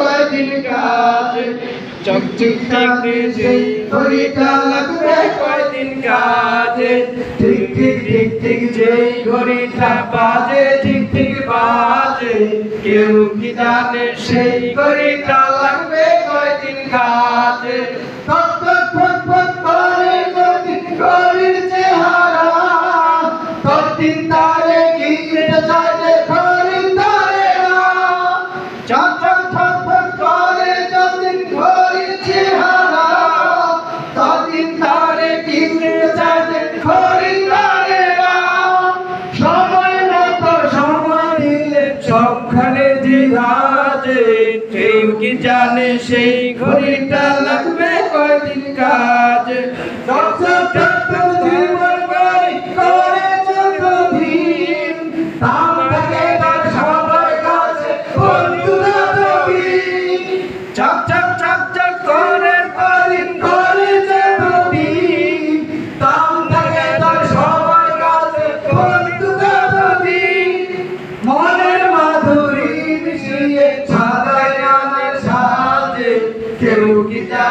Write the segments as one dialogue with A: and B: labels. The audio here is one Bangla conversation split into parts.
A: কয়দিন কাজে চক চুক থাকবে যেই ঘড়িটা লাগবে কয়দিন কাজে ঠিক ঠিক ঠিক ঠিক যেই ঘড়িটা বাজে ঠিক ঠিক বাজে কেউ কি জানে সেই ঘড়িটা লাগবে কয়দিন কাজে থক কাজে কেউ কি জানে সেই ঘড়িটা লাগবে কয়দিন কাজ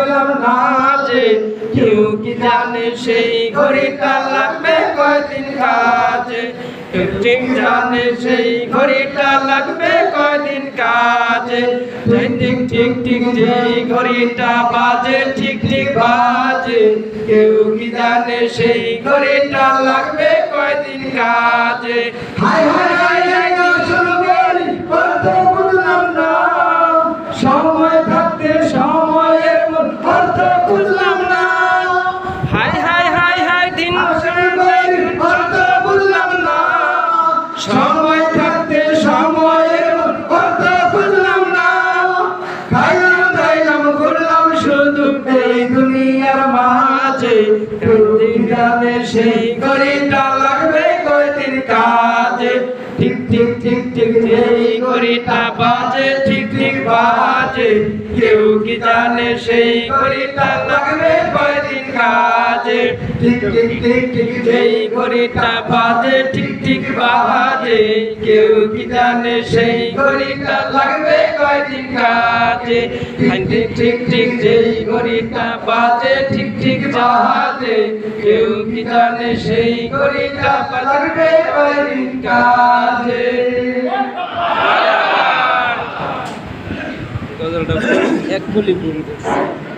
A: হলাম না যে কেউ কি জানে সেই ঘড়িটা লাগবে কয়দিন কাজে? জানে সেই ঘড়িটা লাগবে কয়দিন কাজে? ঠিক ঠিক যেই ঘড়িটা বাজে, ঠিক ঠিক বাজে। কেউ কি জানে সেই ঘড়িটা লাগবে কয়দিন কাজে? হাই হাই এই দুনিয়ার মাঝে সেই ঘড়িটা লাগবে কয়দিন কাজে। ঠিক ঠিক ঠিক ঠিক যেই ঘড়িটা বাজে, ঠিক ঠিক বাজে। কেউ কি জানে সেই ঘড়িটা লাগবে কয়দিন কাজে। ঠিক ঠিক ঠিক ঠিক যেই ঘড়িটা বাজে, ঠিক ঠিক বাজে। কেউ কি জানে সেই ঘড়িটা লাগবে কয়দিন কাজে। ঠিক ঠিক ঠিক, যেই ঘড়িটা বাজে, ঠিক ঠিক বাজে কেউ কি জানে সেই ঘড়িটা পালাবে কয়দিন কাজে?
B: এক গুলি করছে